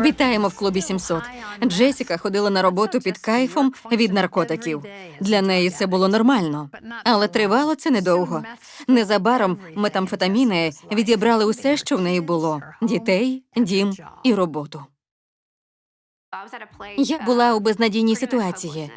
Вітаємо в клубі 700. Джесіка ходила на роботу під кайфом від наркотиків. Для неї це було нормально, але тривало це недовго. Незабаром метамфетаміни відібрали усе, що в неї було: дітей, дім і роботу. Я була у безнадійній ситуації.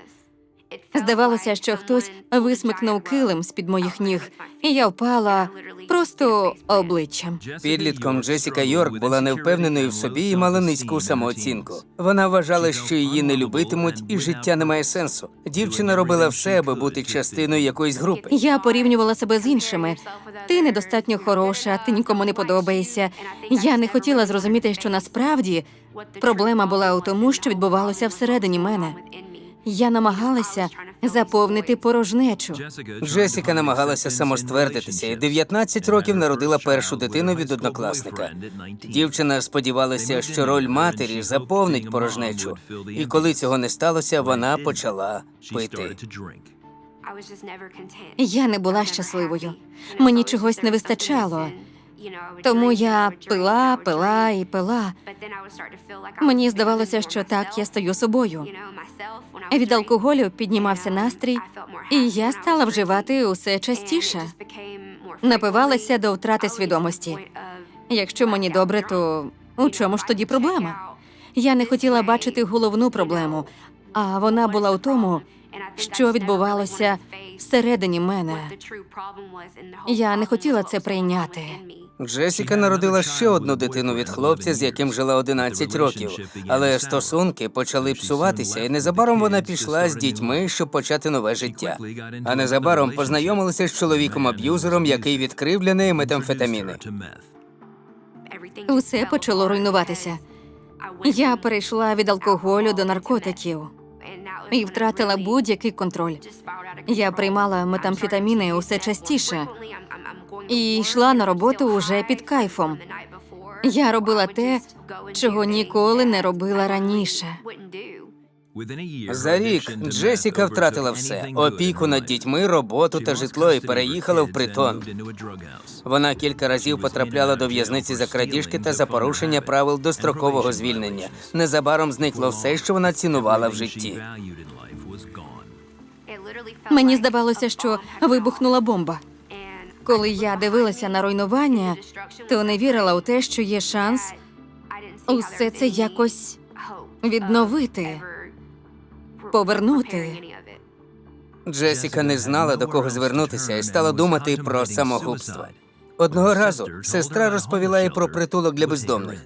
Здавалося, що хтось висмикнув килим з під моїх ніг, і я впала просто обличчям. Підлітком Джесіка Йорк була невпевненою в собі і мала низьку самооцінку. Вона вважала, що її не любитимуть, і життя не має сенсу. Дівчина робила все, аби бути частиною якоїсь групи. Я порівнювала себе з іншими. Ти недостатньо хороша, ти нікому не подобаєшся. Я не хотіла зрозуміти, що насправді проблема була у тому, що відбувалося всередині мене. Я намагалася заповнити порожнечу. Джесіка намагалася самоствердитися і 19 років народила першу дитину від однокласника. Дівчина сподівалася, що роль матері заповнить порожнечу, і коли цього не сталося, вона почала пити. Я не була щасливою. Мені чогось не вистачало. Тому я пила, пила і пила. Мені здавалося, що так я стаю собою. Від алкоголю піднімався настрій, і я стала вживати усе частіше. Напивалася до втрати свідомості. Якщо мені добре, то у чому ж тоді проблема? Я не хотіла бачити головну проблему, а вона була у тому, що відбувалося всередині мене. Я не хотіла це прийняти. Джесіка народила ще одну дитину від хлопця, з яким жила 11 років. Але стосунки почали псуватися, і незабаром вона пішла з дітьми, щоб почати нове життя. А незабаром познайомилася з чоловіком-аб'юзером, який відкрив для неї метамфетаміни. Усе почало руйнуватися. Я перейшла від алкоголю до наркотиків і втратила будь-який контроль. Я приймала метамфетаміни усе частіше і йшла на роботу уже під кайфом. Я робила те, чого ніколи не робила раніше. За рік Джесіка втратила все: опіку над дітьми, роботу та житло і переїхала в притон. Вона кілька разів потрапляла до в'язниці за крадіжки та за порушення правил дострокового звільнення. Незабаром зникло все, що вона цінувала в житті. Мені здавалося, що вибухнула бомба. Коли я дивилася на руйнування, то не вірила у те, що є шанс усе це якось відновити, повернути. Джесіка не знала до кого звернутися і стала думати про самогубство. Одного разу сестра розповіла їй про притулок для бездомних.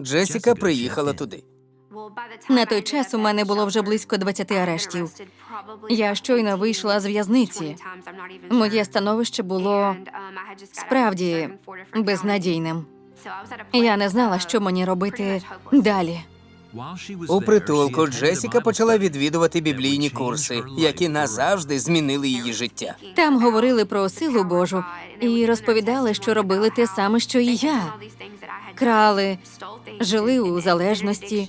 Джесіка приїхала туди. На той час у мене було вже близько 20 арештів. Я щойно вийшла з в'язниці. Моє становище було справді безнадійним. Я не знала, що мені робити далі. У притулку Джесіка почала відвідувати біблійні курси, які назавжди змінили її життя. Там говорили про силу Божу і розповідали, що робили те саме, що і я. Крали, жили у залежності.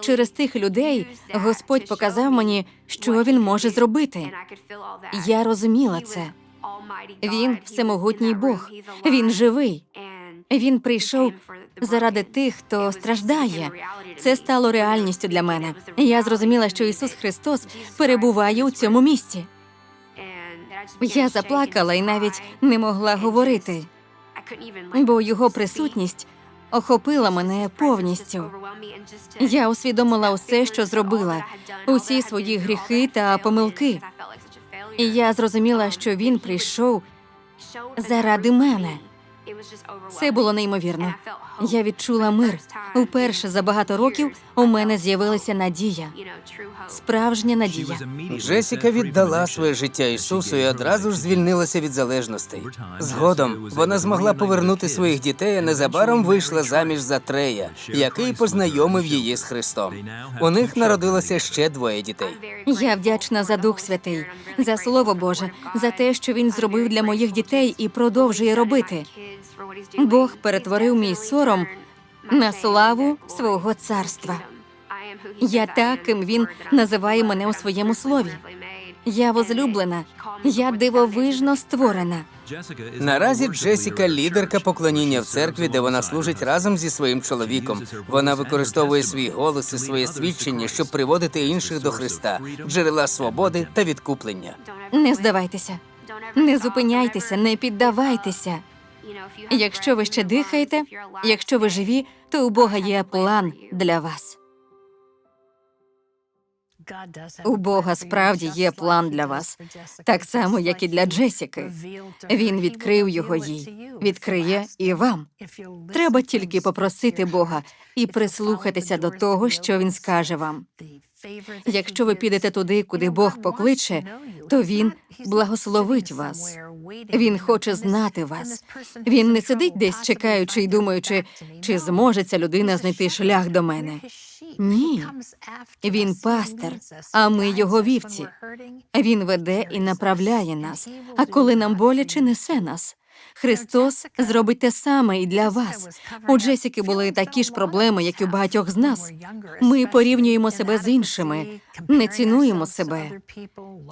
Через тих людей Господь показав мені, що він може зробити. Я розуміла це. Він всемогутній Бог. Він живий. Він прийшов заради тих, хто страждає. Це стало реальністю для мене. Я зрозуміла, що Ісус Христос перебуває у цьому місці. Я заплакала і навіть не могла говорити, бо його присутність охопила мене повністю. Я усвідомила усе, що зробила, усі свої гріхи та помилки. І я зрозуміла, що він прийшов заради мене. Це було неймовірно. Я відчула мир. Уперше за багато років у мене з'явилася надія, справжня надія. Джесіка віддала своє життя Ісусу і одразу ж звільнилася від залежностей. Згодом вона змогла повернути своїх дітей, а незабаром вийшла заміж за Трея, який познайомив її з Христом. У них народилося ще двоє дітей. Я вдячна за Дух Святий, за Слово Боже, за те, що він зробив для моїх дітей і продовжує робити. Бог перетворив мій сором на славу свого царства. Я та, ким він називає мене у своєму слові. Я возлюблена, я дивовижно створена. Наразі Джесіка лідерка поклоніння в церкві, де вона служить разом зі своїм чоловіком. Вона використовує свій голос і своє свідчення, щоб приводити інших до Христа, джерела свободи та відкуплення. Не здавайтеся, не зупиняйтеся, не піддавайтеся. Якщо ви ще дихаєте, якщо ви живі, то у Бога є план для вас. У Бога справді є план для вас, так само, як і для Джесіки. Він відкрив його їй, відкриє і вам. Треба тільки попросити Бога і прислухатися до того, що він скаже вам. Якщо ви підете туди, куди Бог покличе, то він благословить вас. Він хоче знати вас. Він не сидить десь чекаючи і думаючи, чи зможе ця людина знайти шлях до мене. Ні. Він пастир, а ми його вівці. Він веде і направляє нас. А коли нам боляче, несе нас. Христос зробить те саме і для вас. У Джесіки були такі ж проблеми, як і у багатьох з нас. Ми порівнюємо себе з іншими, не цінуємо себе.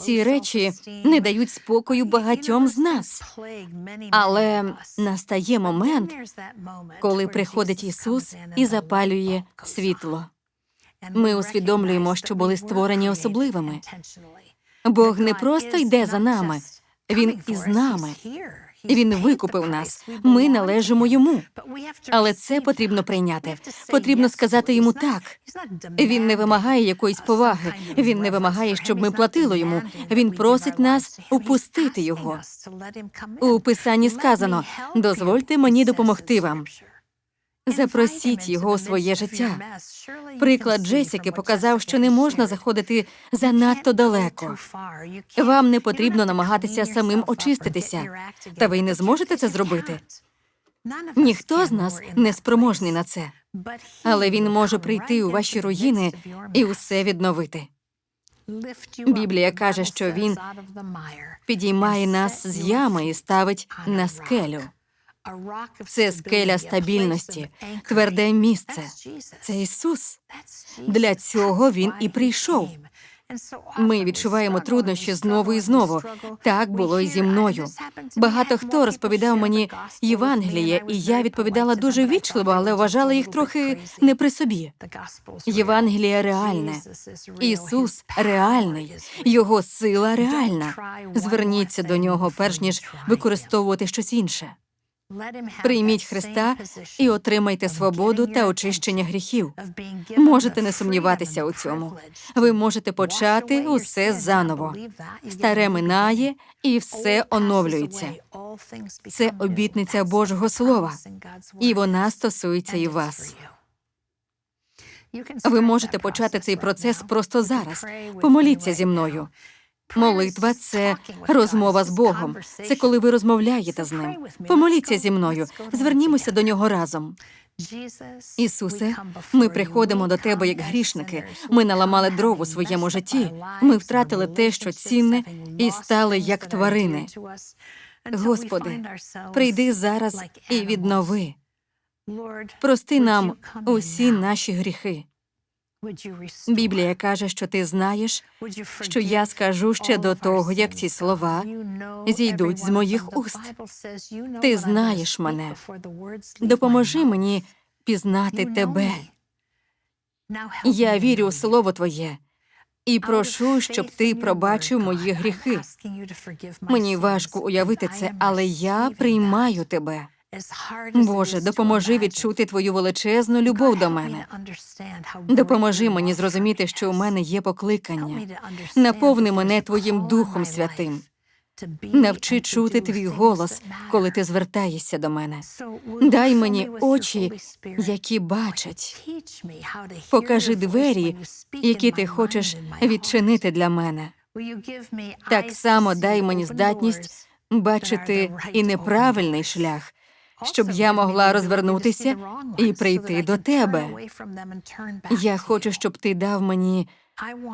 Ці речі не дають спокою багатьом з нас. Але настає момент, коли приходить Ісус і запалює світло. Ми усвідомлюємо, що були створені особливими. Бог не просто йде за нами, Він із нами. Він викупив нас. Ми належимо йому. Але це потрібно прийняти. Потрібно сказати йому так. Він не вимагає якоїсь поваги. Він не вимагає, щоб ми платили йому. Він просить нас упустити його. У писанні сказано: дозвольте мені допомогти вам. Запросіть його у своє життя. Приклад Джесіки показав, що не можна заходити занадто далеко. Вам не потрібно намагатися самим очиститися, та ви й не зможете це зробити. Ніхто з нас не спроможний на це, але він може прийти у ваші руїни і усе відновити. Біблія каже, що він Підіймає нас з ями і ставить на скелю. Це скеля стабільності, тверде місце. Це Ісус. Для цього він і прийшов. Ми відчуваємо труднощі знову і знову. Так було і зі мною. Багато хто розповідав мені Євангеліє, і я відповідала дуже вічливо, але вважала їх трохи не при собі. Євангеліє реальне. Ісус реальний, його сила реальна. Зверніться до нього, перш ніж використовувати щось інше. Прийміть Христа і отримайте свободу та очищення гріхів. Можете не сумніватися у цьому. Ви можете почати усе заново. Старе минає і все оновлюється. Це обітниця Божого Слова, і вона стосується і вас. Ви можете почати цей процес просто зараз. Помоліться зі мною. Молитва це розмова з Богом. Це коли ви розмовляєте з ним. Помоліться зі мною. Звернімося до нього разом. Ісусе, ми приходимо до тебе як грішники. Ми наламали дров у своєму житті. Ми втратили те, що цінне, і стали як тварини. Господи, прийди зараз і віднови. Прости нам усі наші гріхи. Біблія каже, що ти знаєш, що я скажу ще до того, як ці слова зійдуть з моїх уст. Ти знаєш мене. Допоможи мені пізнати тебе. Я вірю у слово Твоє і прошу, щоб ти пробачив мої гріхи. Мені важко уявити це, але я приймаю тебе. Боже, допоможи відчути твою величезну любов до мене. Допоможи мені зрозуміти, що у мене є покликання. Наповни мене Твоїм Духом Святим. Навчи чути твій голос, коли ти звертаєшся до мене. Дай мені очі, які бачать. Покажи двері, які ти хочеш відчинити для мене. Так само дай мені здатність бачити і неправильний шлях, щоб я могла розвернутися і прийти до тебе. Я хочу, щоб ти дав мені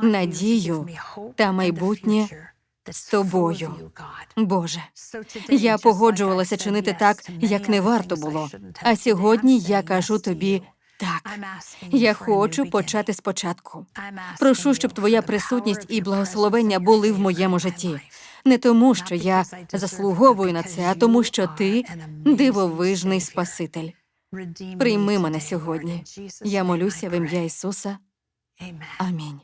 надію та майбутнє з тобою. Боже, я погоджувалася чинити так, як не варто було. А сьогодні я кажу тобі так. Я хочу почати спочатку. Прошу, щоб твоя присутність і благословення були в моєму житті. Не тому, що я заслуговую на це, а тому, що ти дивовижний Спаситель. Прийми мене сьогодні. Я молюся в ім'я Ісуса. Амінь.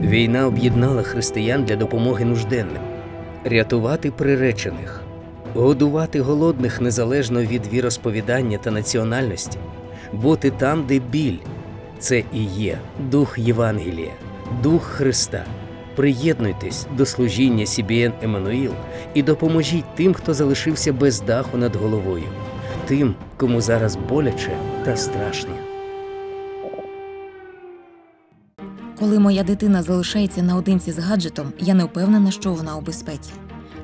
Війна об'єднала християн для допомоги нужденним, рятувати приречених, годувати голодних незалежно від віросповідання та національності, бути там, де біль. Це і є дух Євангелія, дух Христа. Приєднуйтесь до служіння CBN Еммануїл і допоможіть тим, хто залишився без даху над головою, тим, кому зараз боляче та страшно. Коли моя дитина залишається наодинці з гаджетом, я не впевнена, що вона у безпеці.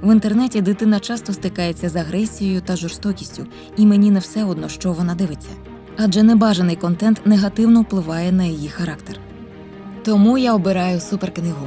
В інтернеті дитина часто стикається з агресією та жорстокістю, і мені не все одно, що вона дивиться. Адже небажаний контент негативно впливає на її характер. Тому я обираю суперкнигу.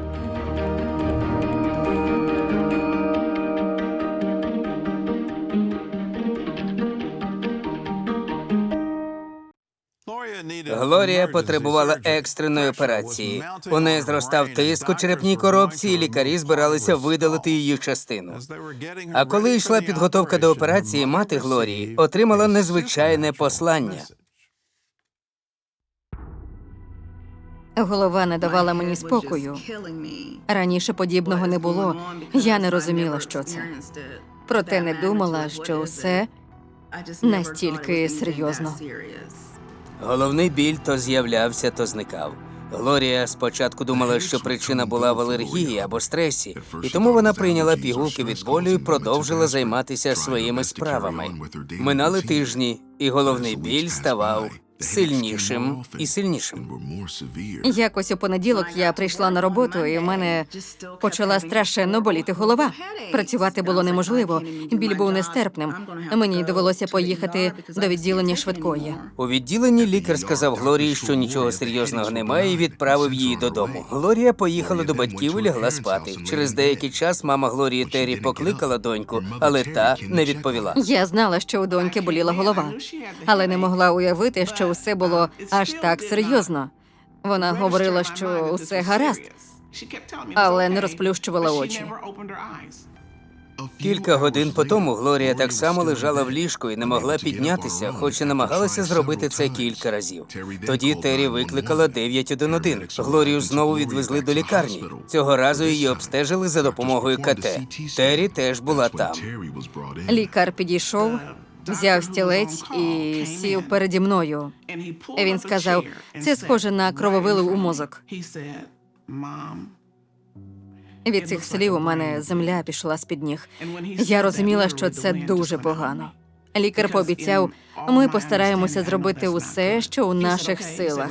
Глорія потребувала екстреної операції. У неї зростав тиск у черепній коробці, і лікарі збиралися видалити її частину. А коли йшла підготовка до операції, мати Глорії отримала незвичайне послання. Голова не давала мені спокою. Раніше подібного не було. Я не розуміла, що це. Проте не думала, що все настільки серйозно. Головний біль то з'являвся, то зникав. Глорія спочатку думала, що причина була в алергії або стресі, і тому вона прийняла пігулки від болю і продовжила займатися своїми справами. Минали тижні, і головний біль ставав сильнішим і сильнішим. Якось у понеділок я прийшла на роботу, і в мене почала страшенно боліти голова. Працювати було неможливо. Біль був нестерпним. Мені довелося поїхати до відділення швидкої. У відділенні лікар сказав Глорії, що нічого серйозного немає, і відправив її додому. Глорія поїхала до батьків і лягла спати. Через деякий час мама Глорії Террі покликала доньку, але та не відповіла. Я знала, що у доньки боліла голова, але не могла уявити, що усе було аж так серйозно. Вона говорила, що усе гаразд, але не розплющувала очі. Кілька годин по тому Глорія так само лежала в ліжку і не могла піднятися, хоч і намагалася зробити це кілька разів. Тоді Террі викликала 911. Глорію знову відвезли до лікарні. Цього разу її обстежили за допомогою КТ. Террі теж була там. Лікар підійшов, взяв стілець і сів переді мною. Він сказав, це схоже на крововилив у мозок. Від цих слів у мене земля пішла з під ніг. Я розуміла, що це дуже погано. Лікар пообіцяв, ми постараємося зробити усе, що у наших силах.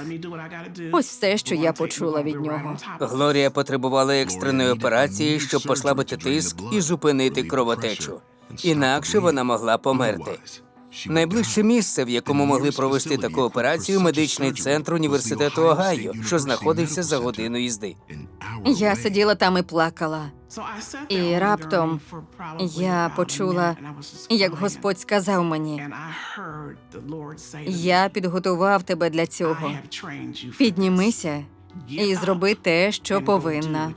Ось все, що я почула від нього. Глорія потребувала екстреної операції, щоб послабити тиск і зупинити кровотечу. Інакше вона могла померти. Найближче місце, в якому могли провести таку операцію, медичний центр університету Огайо, що знаходився за годину їзди. Я сиділа там і плакала. І раптом я почула, як Господь сказав мені: Я підготував тебе для цього. Піднімися і зроби те, що повинна.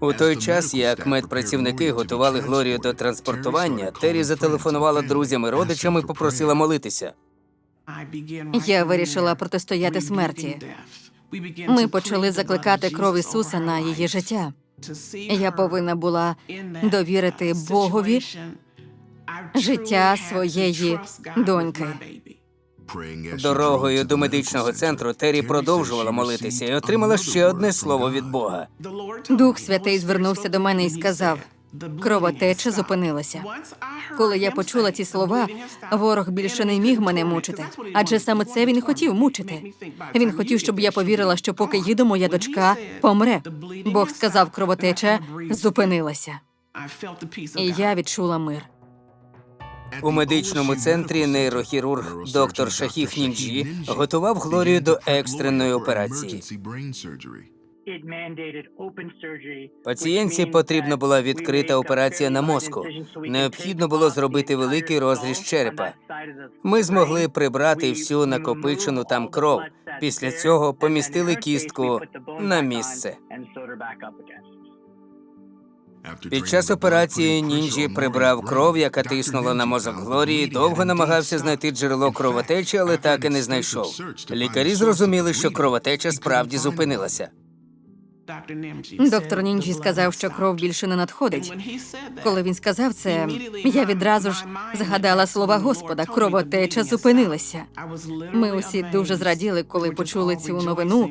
У той час, як медпрацівники готували Глорію до транспортування, Террі зателефонувала друзям і родичам і попросила молитися. Я вирішила протистояти смерті. Ми почали закликати кров Ісуса на її життя. Я повинна була довірити Богові життя своєї доньки. Дорогою до медичного центру Террі продовжувала молитися і отримала ще одне слово від Бога. Дух Святий звернувся до мене і сказав: кровотеча зупинилася. Коли я почула ці слова, ворог більше не міг мене мучити, адже саме це він хотів мучити. Він хотів, щоб я повірила, що поки їду, моя дочка помре. Бог сказав, кровотеча зупинилася, і я відчула мир. У медичному центрі нейрохірург доктор Шахіх Нінджі готував Глорію до екстреної операції. Пацієнтці потрібна була відкрита операція на мозку. Необхідно було зробити великий розріз черепа. Ми змогли прибрати всю накопичену там кров. Після цього помістили кістку на місце. Під час операції нінджі прибрав кров, яка тиснула на мозок Глорії. Довго намагався знайти джерело кровотечі, але так і не знайшов. Лікарі зрозуміли, що кровотеча справді зупинилася. Доктор Нінджі сказав, що кров більше не надходить. Коли він сказав це, я відразу ж згадала слова Господа, кровотеча зупинилася. Ми усі дуже зраділи, коли почули цю новину,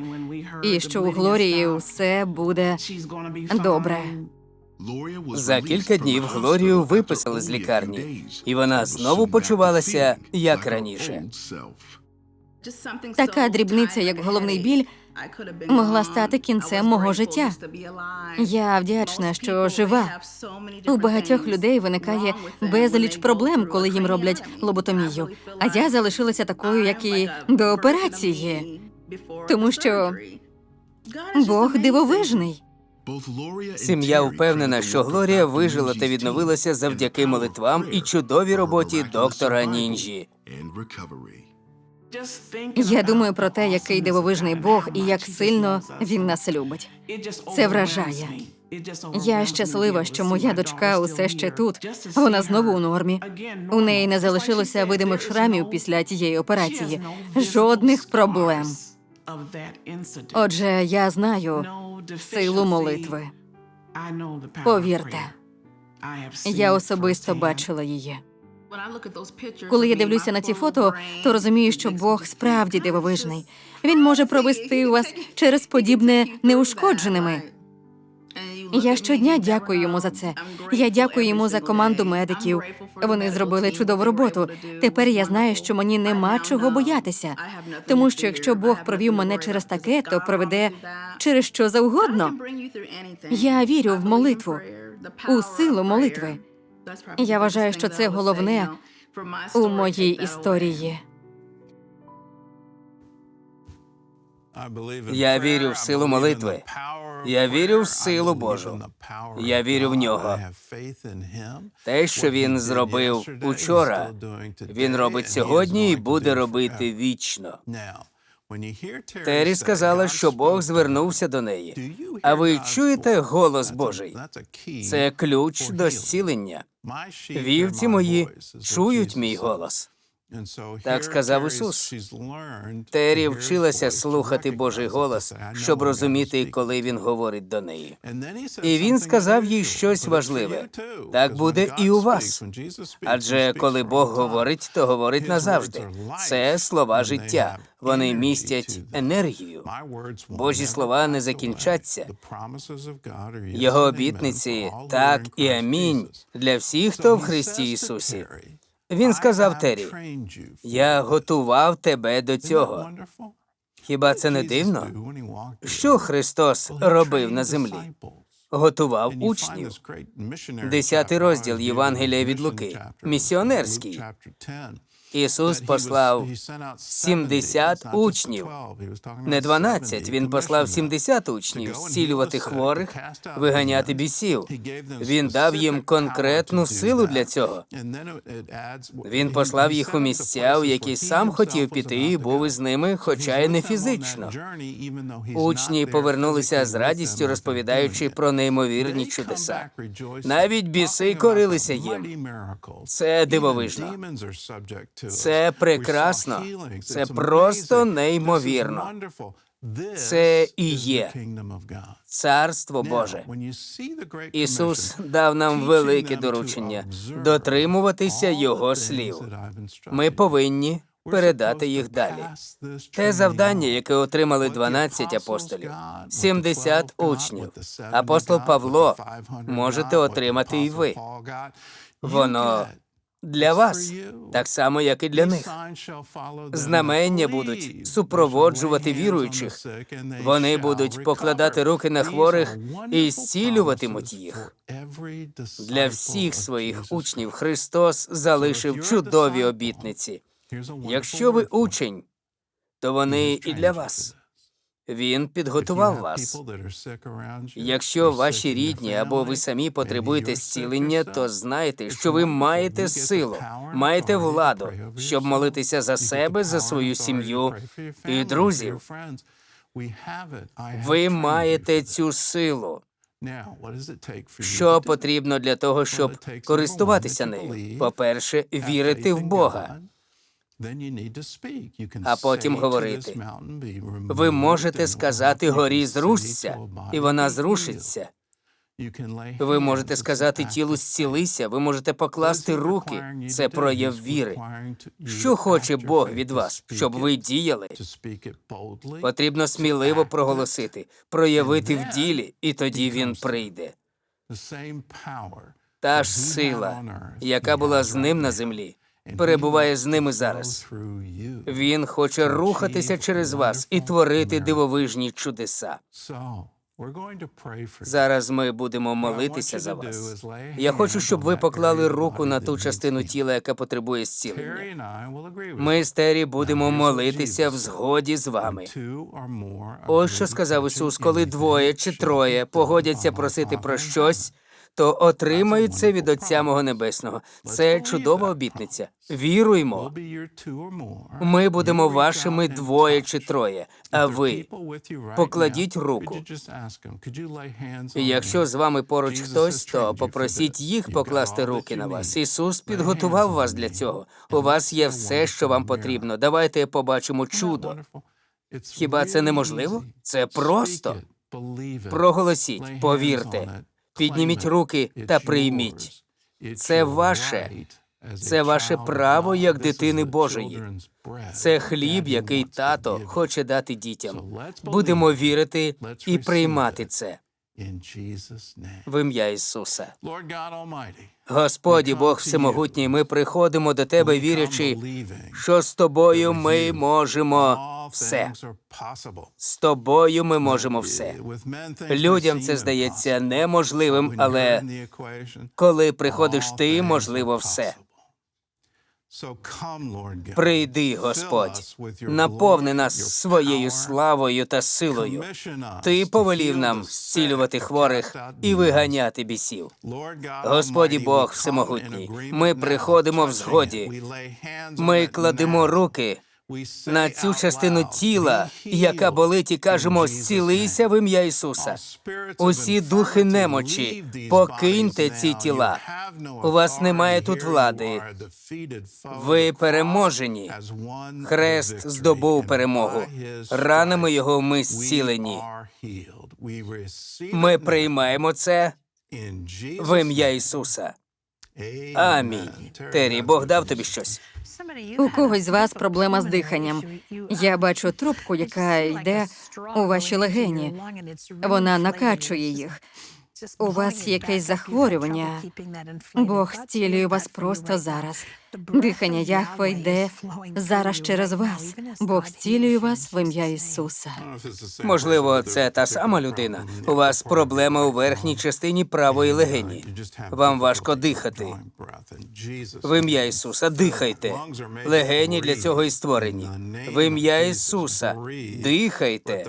і що у Глорії усе буде добре. За кілька днів Глорію виписали з лікарні, і вона знову почувалася як раніше. Така дрібниця, як головний біль, могла стати кінцем мого життя. Я вдячна, що жива. У багатьох людей виникає безліч проблем, коли їм роблять лоботомію. А я залишилася такою, як і до операції, тому що Бог дивовижний. Сім'я впевнена, що Глорія вижила та відновилася завдяки молитвам і чудовій роботі доктора Нінджі. Я думаю про те, який дивовижний Бог і як сильно він нас любить. Це вражає. Я щаслива, що моя дочка усе ще тут. Вона знову у нормі. У неї не залишилося видимих шрамів після тієї операції. Жодних проблем. Отже, я знаю силу молитви. Повірте, я особисто бачила її. Коли я дивлюся на ці фото, то розумію, що Бог справді дивовижний. Він може провести вас через подібне неушкодженими. Я щодня дякую йому за це. Я дякую йому за команду медиків. Вони зробили чудову роботу. Тепер я знаю, що мені нема чого боятися. Тому що якщо Бог провів мене через таке, то проведе через що завгодно. Я вірю в молитву, у силу молитви. Я вважаю, що це головне у моїй історії. Я вірю в силу молитви. Я вірю в силу Божу. Я вірю в нього. Те, що він зробив учора, він робить сьогодні і буде робити вічно. Тері сказала, що Бог звернувся до неї. А ви чуєте голос Божий? Це ключ до зцілення. Вівці мої чують мій голос. Так сказав Ісус. Тері вчилася слухати Божий голос, щоб розуміти, коли він говорить до неї. І він сказав їй щось важливе. Так буде і у вас. Адже коли Бог говорить, то говорить назавжди. Це слова життя. Вони містять енергію. Божі слова не закінчаться. Його обітниці так і амінь для всіх, хто в Христі Ісусі. Він сказав Тері: Я готував тебе до цього. Хіба це не дивно? Що Христос робив на землі? Готував учнів. Десятий розділ Євангелія від Луки, місіонерський. Ісус послав 70 учнів, не 12. Він послав 70 учнів зцілювати хворих, виганяти бісів. Він дав їм конкретну силу для цього. Він послав їх у місця, у які сам хотів піти, і був із ними, хоча й не фізично. Учні повернулися з радістю, розповідаючи про неймовірні чудеса. Навіть біси корилися їм. Це дивовижно. Це прекрасно. Це просто неймовірно. Це і є Царство Боже. Ісус дав нам велике доручення дотримуватися Його слів. Ми повинні передати їх далі. Те завдання, яке отримали 12 апостолів, 70 учнів. Апостол Павло можете отримати і ви. Воно для вас, так само, як і для них. Знамення будуть супроводжувати віруючих. Вони будуть покладати руки на хворих і зцілюватимуть їх. Для всіх своїх учнів Христос залишив чудові обітниці. Якщо ви учень, то вони і для вас. Він підготував вас. Якщо ваші рідні або ви самі потребуєте зцілення, то знайте, що ви маєте силу, маєте владу, щоб молитися за себе, за свою сім'ю і друзів. Ви маєте цю силу. Що потрібно для того, щоб користуватися нею? По-перше, вірити в Бога. А потім говорити. Ви можете сказати горі зрушся, і вона зрушиться. Ви можете сказати тілу зцілися, ви можете покласти руки. Це прояв віри. Що хоче Бог від вас, щоб ви діяли? Потрібно сміливо проголосити, проявити в ділі, і тоді він прийде. Та ж сила, яка була з ним на землі, перебуває з ними зараз. Він хоче рухатися через вас і творити дивовижні чудеса. Зараз ми будемо молитися за вас. Я хочу, щоб ви поклали руку на ту частину тіла, яка потребує зцілення. Ми з Тері будемо молитися в згоді з вами. Ось що сказав Ісус, коли двоє чи троє погодяться просити про щось, то отримають це від Отця мого Небесного. Це чудова обітниця. Віруймо. Ми будемо вашими двоє чи троє, а ви покладіть руку. Якщо з вами поруч хтось, то попросіть їх покласти руки на вас. Ісус підготував вас для цього. У вас є все, що вам потрібно. Давайте побачимо чудо. Хіба це неможливо? Це просто. Проголосіть, повірте. Підніміть руки та прийміть. Це ваше. Це ваше право як дитини Божої. Це хліб, який тато хоче дати дітям. Будемо вірити і приймати це в ім'я Ісуса. Господі, Бог Всемогутній, ми приходимо до Тебе, вірячи, що з тобою ми можемо все. З тобою ми можемо все. Людям це здається неможливим, але коли приходиш ти, можливо все. Прийди, Господь, наповни нас своєю славою та силою. Ти повелів нам зцілювати хворих і виганяти бісів. Господі Бог Всемогутній, ми приходимо в згоді. Ми кладемо руки на цю частину тіла, яка болить, і кажемо: зцілися в ім'я Ісуса. Усі духи немочі, покиньте ці тіла. У вас немає тут влади. Ви переможені. Хрест здобув перемогу. Ранами його ми зцілені. Ми приймаємо це в ім'я Ісуса. Амінь. Террі, Бог дав тобі щось. У когось з вас проблема з диханням. Я бачу трубку, яка йде у ваші легені. Вона накачує їх. У вас якесь захворювання. Бог зцілює вас просто зараз. Дихання Яхва йде зараз через вас. Бог зцілює вас в ім'я Ісуса. Можливо, це та сама людина. У вас проблема у верхній частині правої легені. Вам важко дихати. В ім'я Ісуса дихайте. Легені для цього і створені. В ім'я Ісуса дихайте.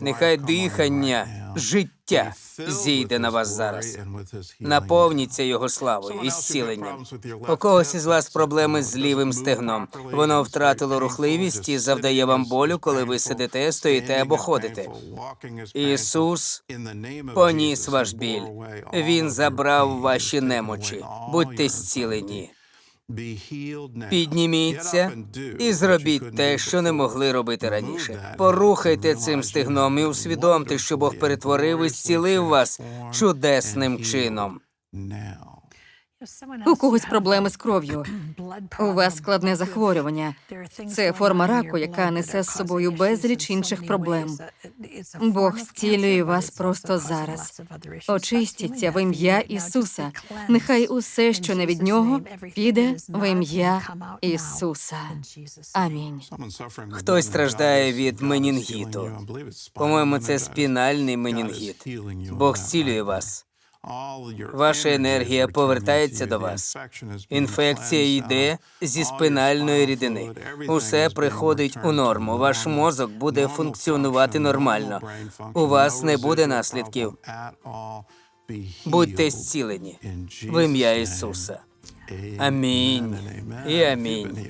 Нехай дихання, життя зійде на вас зараз. Наповніться його славою і зціленням. У когось із вас проблеми з лівим стегном. Воно втратило рухливість і завдає вам болю, коли ви сидите, стоїте або ходите. Ісус поніс ваш біль. Він забрав ваші немочі. Будьте зцілені. Підніміться і зробіть те, що не могли робити раніше. Порухайте цим стегном і усвідомте, що Бог перетворив і зцілив вас чудесним чином. У когось проблеми з кров'ю. У вас складне захворювання. Це форма раку, яка несе з собою безліч інших проблем. Бог зцілює вас просто зараз. Очистіться в ім'я Ісуса. Нехай усе, що не від нього, піде в ім'я Ісуса. Амінь. Хтось страждає від менінгіту. По-моєму, це спінальний менінгіт. Бог зцілює вас. Ваша енергія повертається до вас. Інфекція йде зі спинальної рідини. Усе приходить у норму. Ваш мозок буде функціонувати нормально. У вас не буде наслідків. Будьте зцілені в ім'я Ісуса. Амінь. І амінь.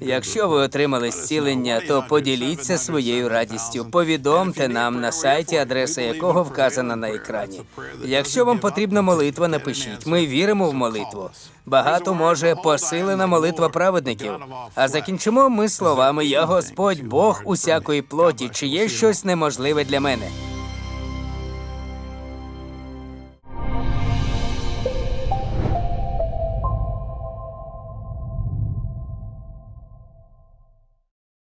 Якщо ви отримали зцілення, то поділіться своєю радістю. Повідомте нам на сайті, адреса якого вказана на екрані. Якщо вам потрібна молитва, напишіть. Ми віримо в молитву. Багато може посилена молитва праведників. А закінчимо ми словами: Я Господь, Бог усякої плоті. Чи є щось неможливе для мене?